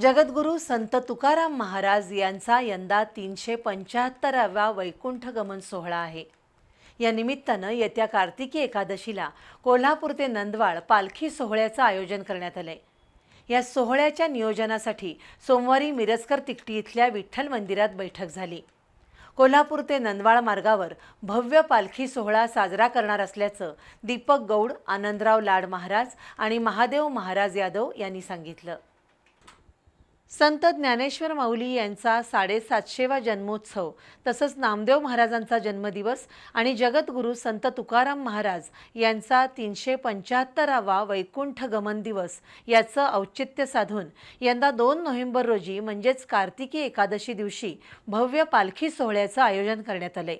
जगद्गुरू संत तुकाराम महाराज यांचा यंदा तीनशे पंच्याहत्तरावा वैकुंठ गमन सोहळा आहे. या निमित्तानं येत्या कार्तिकी एकादशीला कोल्हापूर ते नंदवाळ पालखी सोहळ्याचं आयोजन करण्यात आलंय. या सोहळ्याच्या नियोजनासाठी सोमवारी मिरजकर तिकटी इथल्या विठ्ठल मंदिरात बैठक झाली. कोल्हापूर ते नंदवाळ मार्गावर भव्य पालखी सोहळा साजरा करणार असल्याचं दीपक गौड आनंदराव लाड महाराज आणि महादेव महाराज यादव यांनी सांगितलं. संत ज्ञानेश्वर माऊली यांचा साडेसातशेवा जन्मोत्सव तसंच नामदेव महाराजांचा जन्मदिवस आणि जगद्गुरू संत तुकाराम महाराज यांचा तीनशे पंच्याहत्तरावा वैकुंठ गमन दिवस याचं औचित्य साधून यंदा दोन नोव्हेंबर रोजी म्हणजेच कार्तिकी एकादशी दिवशी भव्य पालखी सोहळ्याचं आयोजन करण्यात आलंय.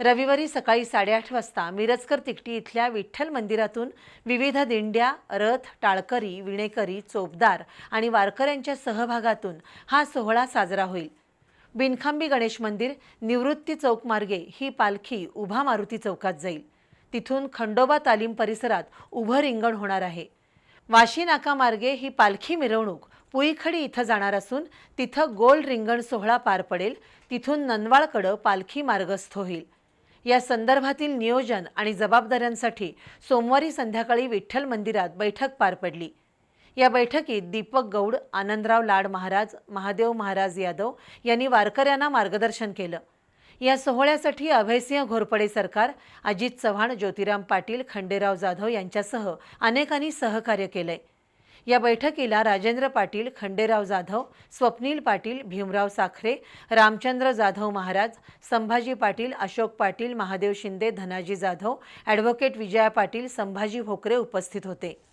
रविवारी सकाळी साडेआठ वाजता मिरजकर तिकटी इथल्या विठ्ठल मंदिरातून विविध दिंड्या रथ टाळकरी विणेकरी चोपदार आणि वारकऱ्यांच्या सहभागातून हा सोहळा साजरा होईल. बिनखांबी गणेश मंदिर निवृत्ती चौक मार्गे ही पालखी उभा मारुती चौकात जाईल. तिथून खंडोबा तालीम परिसरात उभं रिंगण होणार आहे. वाशी नाका मार्गे ही पालखी मिरवणूक पुईखडी इथं जाणार असून तिथं गोल रिंगण सोहळा पार पडेल. तिथून नंदवाळकडं पालखी मार्गस्थ होईल. या संदर्भातील नियोजन आणि जबाबदाऱ्यांसाठी सोमवारी संध्याकाळी विठ्ठल मंदिरात बैठक पार पडली. या बैठकीत दीपक गौड आनंदराव लाड महाराज महादेव महाराज यादव यांनी वारकऱ्यांना मार्गदर्शन केलं. या सोहळ्यासाठी अभयसिंह घोरपडे सरकार अजित चव्हाण ज्योतिराम पाटील खंडेराव जाधव यांच्यासह अनेकांनी सहकार्य केलंय. या बैठकीला राजेंद्र पाटील खंडेराव जाधव स्वप्नील पाटील भीमराव साखरे रामचंद्र जाधव महाराज संभाजी पाटील अशोक पाटील महादेव शिंदे धनाजी जाधव ॲडव्होकेट विजया पाटील संभाजी भोकरे उपस्थित होते.